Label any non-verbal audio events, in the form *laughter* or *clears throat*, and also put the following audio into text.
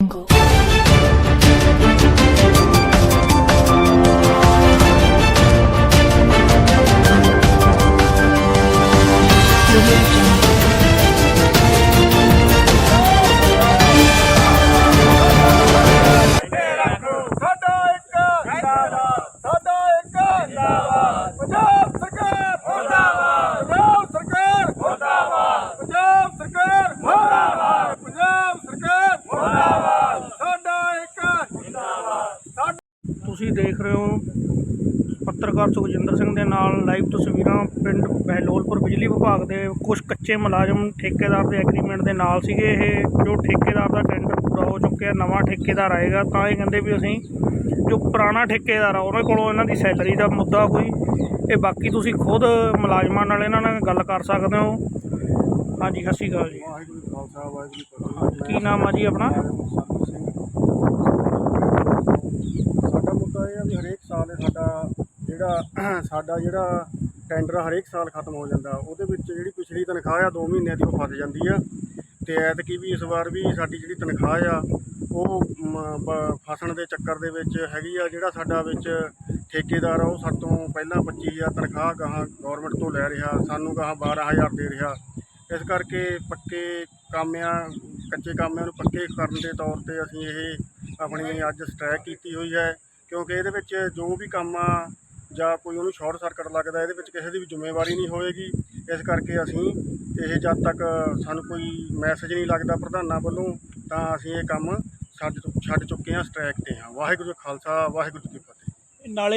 ਸਾਡਾ ਤੁਸੀਂ ਦੇਖ ਰਹੇ ਹੋ ਪੱਤਰਕਾਰ ਸੁਖਜਿੰਦਰ ਸਿੰਘ ਦੇ ਨਾਲ ਲਾਈਵ ਤਸਵੀਰਾਂ ਪਿੰਡ ਬਹਿਲੋਲਪੁਰ ਬਿਜਲੀ ਵਿਭਾਗ ਦੇ ਕੁਝ ਕੱਚੇ ਮੁਲਾਜ਼ਮ ਠੇਕੇਦਾਰ ਦੇ ਐਗਰੀਮੈਂਟ ਦੇ ਨਾਲ ਸੀਗੇ ਇਹ ਜੋ ਠੇਕੇਦਾਰ ਦਾ ਟੈਂਡਰ ਪੂਰਾ ਹੋ ਚੁੱਕਿਆ ਨਵਾਂ ਠੇਕੇਦਾਰ ਆਏਗਾ ਤਾਂ ਇਹ ਕਹਿੰਦੇ ਵੀ ਅਸੀਂ ਜੋ ਪੁਰਾਣਾ ਠੇਕੇਦਾਰ ਆ ਉਹਨਾਂ ਕੋਲੋਂ ਇਹਨਾਂ ਦੀ ਸੈਲਰੀ ਦਾ ਮੁੱਦਾ ਕੋਈ ਇਹ ਬਾਕੀ ਤੁਸੀਂ ਖੁਦ ਮੁਲਾਜ਼ਮਾਂ ਨਾਲ ਇਹਨਾਂ ਨਾਲ ਗੱਲ ਕਰ ਸਕਦੇ ਹੋ। ਹਾਂਜੀ ਸਤਿ ਸ਼੍ਰੀ ਅਕਾਲ ਜੀ। ਕੀ ਨਾਮ ਆ ਜੀ ਆਪਣਾ ਸੰਤ ਸਿੰਘ ਸਾਡਾ ਮੁੱਦਾ ਇਹ ਆ ਵੀ ਹਰੇਕ ਸਾਲ ਇਹ ਸਾਡਾ ਜਿਹੜਾ *clears throat* ਸਾਡਾ ਜਿਹੜਾ ਟੈਂਡਰ ਹਰੇਕ ਸਾਲ ਖਤਮ ਹੋ ਜਾਂਦਾ। ਉਹਦੇ ਵਿੱਚ ਜਿਹੜੀ ਪਿਛਲੀ ਤਨਖਾਹ ਆ 2 ਮਹੀਨਿਆਂ ਦੀ ਉਹ ਫਸ ਜਾਂਦੀ ਆ। ਤੇ ਐਤਕੀ ਵੀ ਇਸ ਵਾਰ ਵੀ ਸਾਡੀ ਜਿਹੜੀ ਤਨਖਾਹ ਆ, ਉਹ ਫਸਣ ਦੇ ਚੱਕਰ ਦੇ ਵਿੱਚ ਹੈਗੀ ਆ। ਜਿਹੜਾ ਸਾਡਾ ਵਿੱਚ ਠੇਕੇਦਾਰ ਆ, ਉਹ ਸਾਡੇ ਤੋਂ ਪਹਿਲਾਂ 25000 ਤਨਖਾਹ ਗਾਹਾਂ ਗਵਰਨਮੈਂਟ ਤੋਂ ਲੈ ਰਿਹਾ। ਸਾਨੂੰ ਗਾਹਾਂ 12000 ਦੇ ਰਿਹਾ। ਇਸ ਕਰਕੇ ਪੱਕੇ ਕਾਮਿਆਂ ਕੱਚੇ ਕਾਮਿਆਂ ਨੂੰ ਪੱਕੇ ਕਰਨ ਦੇ ਤੌਰ ਤੇ ਅਸੀਂ ਇਹ ਆਪਣੀ ਅੱਜ ਸਟ੍ਰੈਕ ਕੀਤੀ ਹੋਈ ਹੈ। ਕਿਉਂਕਿ ਇਹਦੇ ਵਿੱਚ ਜੋ ਵੀ ਕੰਮ ਆ ਜਾਂ ਕੋਈ ਉਹਨੂੰ ਸ਼ਾਰਟ ਸਰਕਟ ਲੱਗਦਾ, ਇਹਦੇ ਵਿੱਚ ਕਿਸੇ ਦੀ ਵੀ ਜ਼ਿੰਮੇਵਾਰੀ ਨਹੀਂ ਹੋਏਗੀ। ਇਸ ਕਰਕੇ ਅਸੀਂ ਇਹ ਜਦ ਤੱਕ ਸਾਨੂੰ ਕੋਈ ਮੈਸੇਜ ਨਹੀਂ ਲੱਗਦਾ ਪ੍ਰਧਾਨਾਂ ਵੱਲੋਂ, ਤਾਂ ਅਸੀਂ ਇਹ ਕੰਮ ਛੱਡ ਚੁ- ਛੱਡ ਚੁੱਕੇ ਹਾਂ ਸਟ੍ਰੈਕ ਤੇ ਹਾਂ। ਵਾਹਿਗੁਰੂ ਜੀ ਖਾਲਸਾ, ਵਾਹਿਗੁਰੂ ਜੀ ਕੀ ਫਤਿਹ। ਨਾਲੇ